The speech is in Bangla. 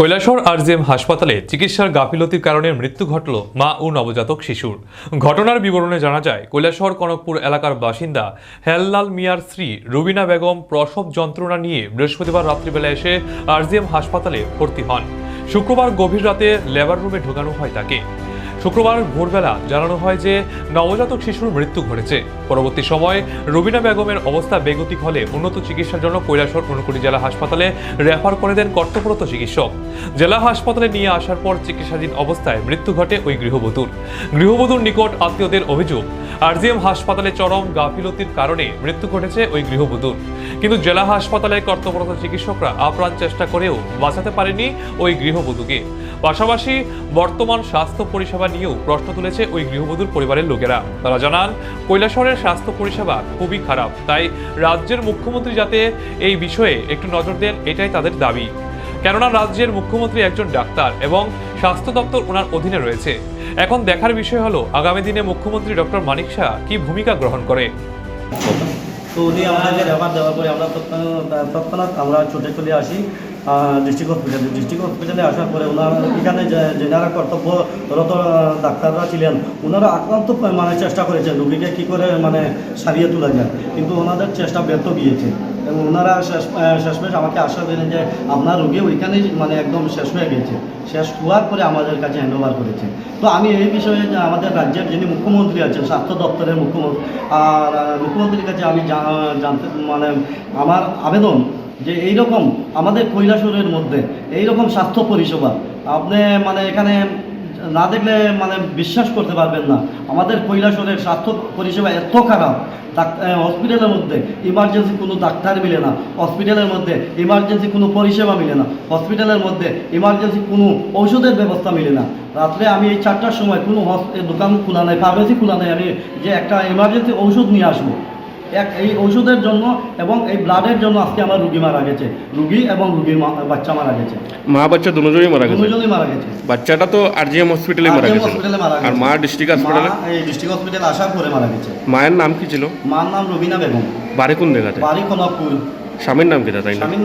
কৈলাসহর আরজিএম হাসপাতালে চিকিৎসার গাফিলতির কারণে মৃত্যু ঘটল মা ও নবজাতক শিশুর। ঘটনার বিবরণে জানা যায়, কৈলাসহর কনকপুর এলাকার বাসিন্দা হেললাল মিয়ার স্ত্রী রুবিনা বেগম প্রসব যন্ত্রণা নিয়ে বৃহস্পতিবার রাত্রিবেলা এসে আরজিএম হাসপাতালে ভর্তি হন। শুক্রবার গভীর রাতে লেবার রুমে ঢোকানো হয় তাকে। শুক্রবার ভোরবেলা জানানো হয় যে নবজাতক শিশুর মৃত্যু ঘটেছে। পরবর্তী সময় রবিনা বেগমের অবস্থা বেগতিক হলে উন্নত চিকিৎসার জন্য কৈলাসর ঊনকুড়ি জেলা হাসপাতালে রেফার করে দেন কর্তব্যরত চিকিৎসক। জেলা হাসপাতালে নিয়ে আসার পর চিকিৎসাধীন অবস্থায় মৃত্যু ঘটে ওই গৃহবধূর। গৃহবধূর নিকট আত্মীয়দের অভিযোগ, আরজিএম হাসপাতালে চরম গাফিলতির কারণে মৃত্যু ঘটেছে ওই গৃহবধূর। কিন্তু জেলা হাসপাতালে কর্তব্যরত চিকিৎসকরা আপ্রাণ চেষ্টা করেও বাঁচাতে পারেনি ওই গৃহবধূকে। পাশাপাশি বর্তমান স্বাস্থ্য পরিষেবা নিয়েও প্রশ্ন তুলেছে ওই গৃহবধূর পরিবারের লোকেরা। তারা জানান, কৈলাসহরের স্বাস্থ্য পরিষেবা খুবই খারাপ, তাই রাজ্যের মুখ্যমন্ত্রী যাতে এই বিষয়ে একটু নজর দেন, এটাই তাদের দাবি। কেননা রাজ্যের মুখ্যমন্ত্রী একজন ডাক্তার এবং স্বাস্থ্য দপ্তর ওনার অধীনে রয়েছে। এখন দেখার বিষয় হলো, আগামী দিনে মুখ্যমন্ত্রী ডক্টর মানিক শাহ কি ভূমিকা গ্রহণ করে। তো উনি আমাদেরকে রেফার দেওয়ার পরে আমরা তৎক্ষণাৎ আমরা ছুটে চলে আসি। ডিস্ট্রিক্ট হসপিটালে ডিস্ট্রিক্ট হসপিটালে আসার পরে ওনার এখানে যে- যেনারা কর্তব্যরত ডাক্তাররা ছিলেন, ওনারা আক্রান্ত মানে চেষ্টা করেছেন রুগীকে কী করে মানে সারিয়ে তোলা যায়। কিন্তু ওনাদের চেষ্টা ব্যর্থ গিয়েছে। এবং ওনারা শেষমেশ আমাকে আশ্বাস দিলেন যে আপনার রুগী ওইখানেই মানে একদম শেষ হয়ে গেছে। শেষ হওয়ার পরে আমাদের কাছে হ্যান্ড ওভার করেছে। তো আমি এই বিষয়ে আমাদের রাজ্যের যিনি মুখ্যমন্ত্রী আছেন, স্বাস্থ্য দপ্তরের মুখ্যমন্ত্রী, আর মুখ্যমন্ত্রীর কাছে আমি জানতে মানে আমার আবেদন যে এই রকম আমাদের কৈলাসরের মধ্যে এই রকম স্বাস্থ্য পরিষেবা, আপনি মানে এখানে না দেখলে মানে বিশ্বাস করতে পারবেন না। আমাদের কৈলাসরের স্বাস্থ্য পরিষেবা এত খারাপ। হসপিটালের মধ্যে ইমার্জেন্সি কোনো ডাক্তার মিলে না। হসপিটালের মধ্যে ইমার্জেন্সি কোনো পরিষেবা মিলে না। হসপিটালের মধ্যে ইমার্জেন্সি কোনো ঔষধের ব্যবস্থা মিলে না। রাত্রে আমি এই চারটার সময় কোনো দোকান খোলা নেই ফার্মেসি খোলা নেই, আমি যে একটা ইমার্জেন্সি ঔষধ নিয়ে আসব। এক এই ওষুধের জন্য এবং এই ব্লাডের জন্য আজকে আমার রুগী মারা গেছে। রুগী এবং রুগীর বাচ্চা মারা গেছে। মা বাচ্চা দুজনই মারা গেছে? দুজনই মারা গেছে। বাচ্চাটা তো আরজিএম হসপিটালে মারা গেছে আর। মা ডিস্ট্রিক্ট হসপিটালে এই ডিস্ট্রিক্ট হসপিটালে আসার পরে মারা গেছে। মায়ের নাম কি ছিল? মার নাম রবিনা বেগম। বাড়ি কোন জায়গাতে? বাড়ি কনকপুর স্বামীর নাম কি দাদা না? স্বামী